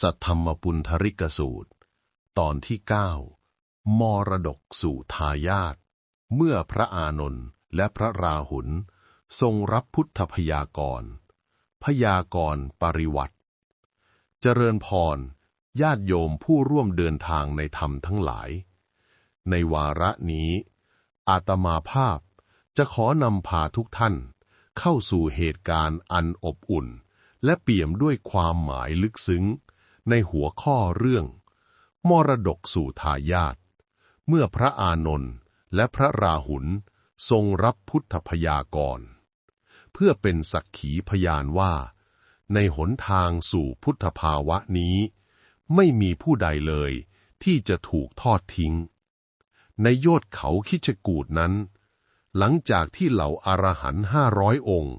สัทธรรมปุณธริกสูตร ตอนที่เก้ามรดกสู่ทายาทเมื่อพระอานนท์และพระราหุลทรงรับพุทธพยากร พยากรปริวัติ เจริญพร ญาติโยมผู้ร่วมเดินทางในธรรมทั้งหลาย ในวาระนี้ อาตมาภาพจะขอนำพาทุกท่านเข้าสู่เหตุการณ์อันอบอุ่น และเปี่ยมด้วยความหมายลึกซึ้ง ในหัวข้อเรื่อง มรดกสู่ทายาทเมื่อพระอานนท์และพระราหุลทรงรับพุทธพยากร เพื่อเป็นสักขีพยานว่า ในหนทางสู่พุทธภาวะนี้ ไม่มีผู้ใดเลยที่จะถูกทอดทิ้ง ในยอดเขาคิชกูดนั้น หลังจากที่เหล่าอารหันห้าร้อยองค์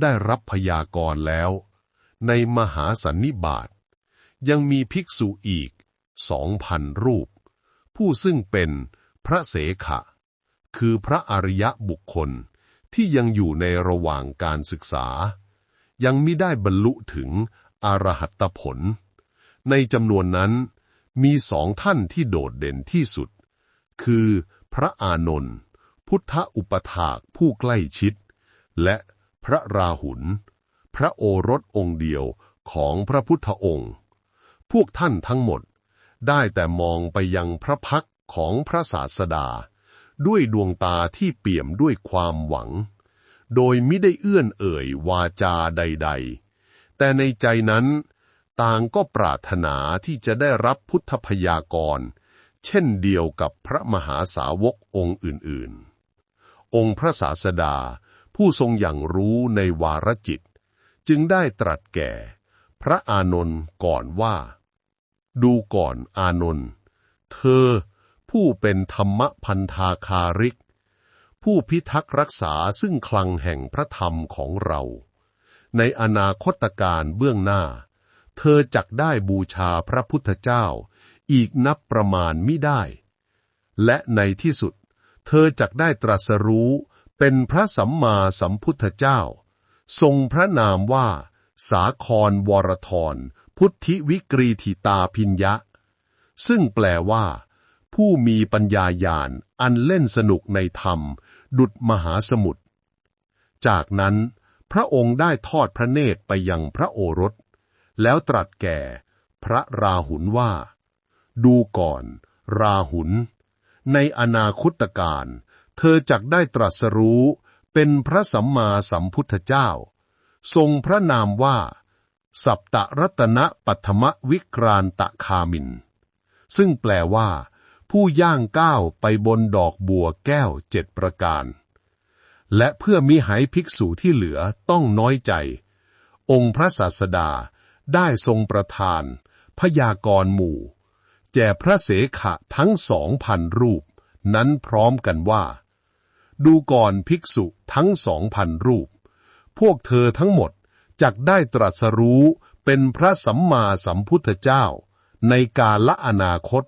ได้รับพยากรณ์แล้ว ในมหาสันนิบาต ยังมีภิกษุอีกสองพันรูป ผู้ซึ่งเป็นพระเสขะ คือพระอริยะบุคคลที่ยังอยู่ในระหว่างการศึกษา ยังไม่ได้บรรลุถึงอรหัตผล ในจำนวนนั้นมีสองท่านที่โดดเด่นที่สุด คือพระอานนท์พุทธอุปถากผู้ใกล้ชิด และพระราหุล พระโอรสองค์เดียวของพระพุทธองค์ พวกท่านทั้งหมด ได้แต่มองไปยังพระพักของพระศาสดา ด้วยดวงตาที่เปี่ยมด้วยความหวัง โดยไม่ได้เอื้อนเอ่ยวาจาใด ๆ แต่ในใจนั้น ต่างก็ปรารถนาที่จะได้รับพุทธพยากร เช่นเดียวกับพระมหาสาวกองค์อื่นๆ องค์พระศาสดาผู้ทรงอย่างรู้ในวารจิต จึงได้ตรัสแก่ พระอานนท์ก่อนว่า ดูก่อนอานนท์เธอผู้เป็นธรรมพันธาคาริก ผู้พิทักษ์รักษาซึ่งคลังแห่งพระธรรมของเรา ในอนาคตการเบื้องหน้า เธอจักได้บูชาพระพุทธเจ้า อีกนับประมาณมิได้ และในที่สุด เธอจักได้ตรัสรู้เป็นพระสัมมาสัมพุทธเจ้า ทรงพระนามว่า สาครวรทรพุทธิวิกรีธิตาพิญญะ ซึ่งแปลว่า ผู้มีปัญญาญาณอันเล่นสนุกในธรรม ดุดมหาสมุทร จากนั้น พระองค์ได้ทอดพระเนตรไปยังพระโอรส แล้วตรัสแก่ พระราหุลว่า ดูก่อน ราหุล ในอนาคตการ เธอจักได้ตรัสรู้เป็นพระสัมมาสัมพุทธเจ้า ทรงพระนามว่า สัปตรัตนปัทมวิกรานตะคามิน ซึ่งแปลว่า ผู้ย่างก้าวไปบนดอกบัวแก้วเจ็ดประการ และเพื่อมิหายภิกษุที่เหลือต้องน้อยใจ องค์พระศาสดาได้ทรงประทาน พยากรหมู่แก่พระเสขะทั้งสองพันรูป นั้นพร้อมกันว่า ดูก่อนภิกษุทั้งสองพันรูป พวกเธอทั้งหมด จักได้ตรัสรู้เป็นพระสัมมาสัมพุทธเจ้า ในกาละอนาคต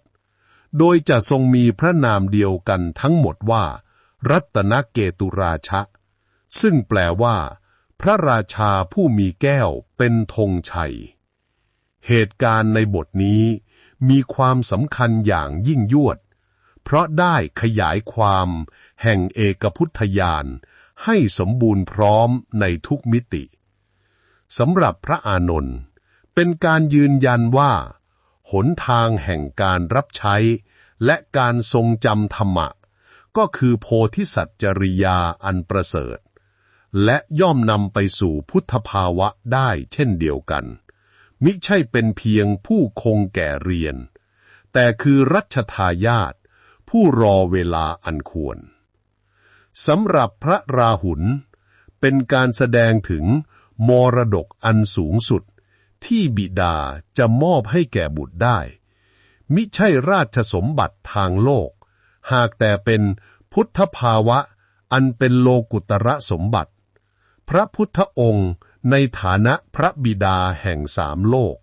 โดยจะทรงมีพระนามเดียวกันทั้งหมดว่า รัตนเกตุราชะ ซึ่งแปลว่า พระราชาผู้มีแก้วเป็นธงชัย เหตุการณ์ในบทนี้มีความสำคัญอย่างยิ่งยวด เพราะได้ขยายความแห่งเอกพุทธญาณให้สมบูรณ์พร้อมในทุกมิติ สำหรับพระอานนท์เป็นการยืนยันว่า หนทางแห่งการรับใช้ และการทรงจำธรรมะ ก็คือโพธิสัจจริยาอันประเสริฐ และย่อมนำไปสู่พุทธภาวะได้เช่นเดียวกัน มิใช่เป็นเพียงผู้คงแก่เรียน แต่คือรัชทายาทผู้รอเวลาอันควรสำหรับพระราหุลเป็นการแสดงถึง มรดกอันสูงสุด ที่บิดาจะมอบให้แก่บุตรได้ มิใช่ราชสมบัติทางโลก หากแต่เป็นพุทธภาวะอันเป็นโลกุตระสมบัติ พระพุทธองค์ในฐานะพระบิดาแห่งสามโลก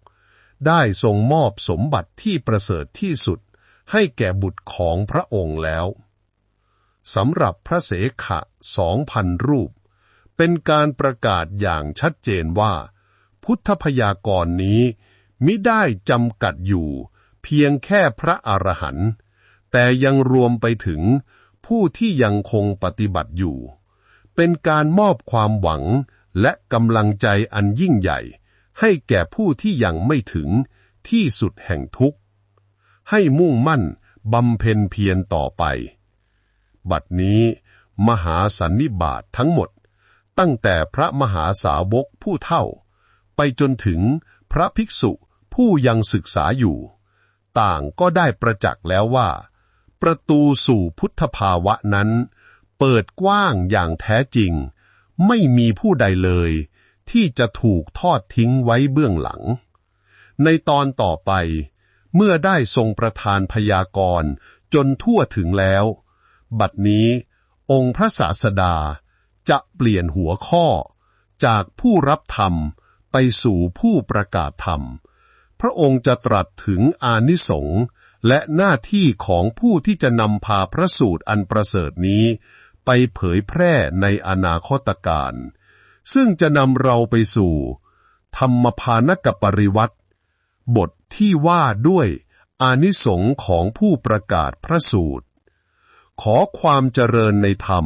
ได้ทรงมอบสมบัติที่ประเสริฐที่สุดให้แก่บุตรของพระองค์แล้วสำหรับพระเสขะสองพันรูป เป็นการประกาศอย่างชัดเจนว่า พุทธพยากรณ์นี้มิได้จำกัดอยู่ เพียงแค่พระอรหันต์แต่ยังรวมไปถึงผู้ที่ยังคงปฏิบัติอยู่ เป็นการมอบความหวังและกำลังใจอันยิ่งใหญ่ ให้แก่ผู้ที่ยังไม่ถึงที่สุดแห่งทุกข์ ให้มุ่งมั่นบำเพ็ญเพียรต่อไป บัดนี้มหาสันนิบาตทั้งหมด ตั้งแต่พระมหาสาวกผู้เท่า ไปจนถึงพระภิกษุผู้ยังศึกษาอยู่ ต่างก็ได้ประจักษ์แล้วว่า ประตูสู่พุทธภาวะนั้น เปิดกว้างอย่างแท้จริง ไม่มีผู้ใดเลย ที่จะถูกทอดทิ้งไว้เบื้องหลัง ในตอนต่อไป เมื่อได้ทรงประทานพยากรณ์จนทั่วถึงแล้ว บัดนี้องค์พระศาสดา จะเปลี่ยนหัวข้อ จากผู้รับธรรมไปสู่ผู้ประกาศธรรม พระองค์จะตรัสถึงอานิสงส์และหน้าที่ของผู้ที่จะนำพาพระสูตรอันประเสริฐนี้ ไปเผยแพร่ในอนาคตการ ซึ่งจะนำเราไปสู่ ธรรมพานกปริวัติบทที่ว่าด้วยอานิสงส์ของผู้ประกาศพระสูตร ขอความเจริญในธรรม